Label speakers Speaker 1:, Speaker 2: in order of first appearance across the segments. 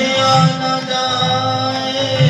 Speaker 1: ਸਹਿਆ ਨ ਜਾਏ।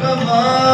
Speaker 1: કમા